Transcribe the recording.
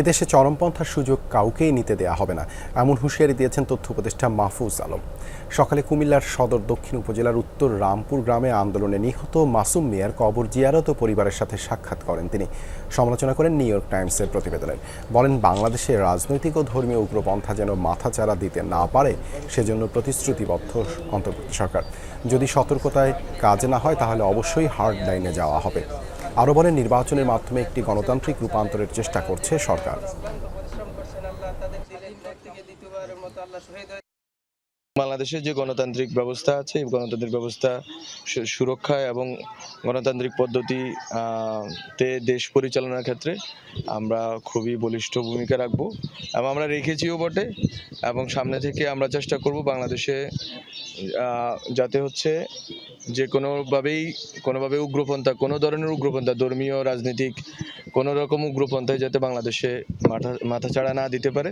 এদেশে চরমপন্থার সুযোগ কাউকেই নিতে দেয়া হবে না, এমন হুঁশিয়ারি দিয়েছেন তথ্য উপদেষ্টা মাহফুজ আলম। সকালে কুমিল্লার সদর দক্ষিণ উপজেলার উত্তর রামপুর গ্রামে আন্দোলনে নিহত মাসুম মিয়ার কবর জিয়ারত পরিবারের সাথে সাক্ষাৎ করেন তিনি। সমালোচনা করেন নিউ ইয়র্ক টাইমসের প্রতিবেদনের। বলেন, বাংলাদেশে রাজনৈতিক ও ধর্মীয় উগ্রপন্থা যেন মাথাচাড়া দিতে না পারে, সেজন্য প্রতিশ্রুতিবদ্ধ অন্তর্বর্তী সরকার। যদি সতর্কতায় কাজ না হয়, তাহলে অবশ্যই হার্ড লাইনে যাওয়া হবে। আরও বলেন নির্বাচনের মাধ্যমে একটি গণতান্ত্রিক রূপান্তরের চেষ্টা করছে সরকার। বাংলাদেশের যে গণতান্ত্রিক ব্যবস্থা আছে, এই গণতান্ত্রিক ব্যবস্থা সুরক্ষা এবং গণতান্ত্রিক পদ্ধতি তে দেশ পরিচালনার ক্ষেত্রে আমরা খুবই বলিষ্ঠ ভূমিকা রাখব এবং আমরা রেখেছিও বটে এবং সামনে থেকে আমরা চেষ্টা করব বাংলাদেশে যাতে হচ্ছে যে কোনোভাবেই, কোনোভাবে উগ্রপন্থা, কোনো ধরনের উগ্রপন্থা, ধর্মীয়, রাজনৈতিক কোনো রকম উগ্রপন্থায় যাতে বাংলাদেশে মাথা, মাথাচাড়া না দিতে পারে।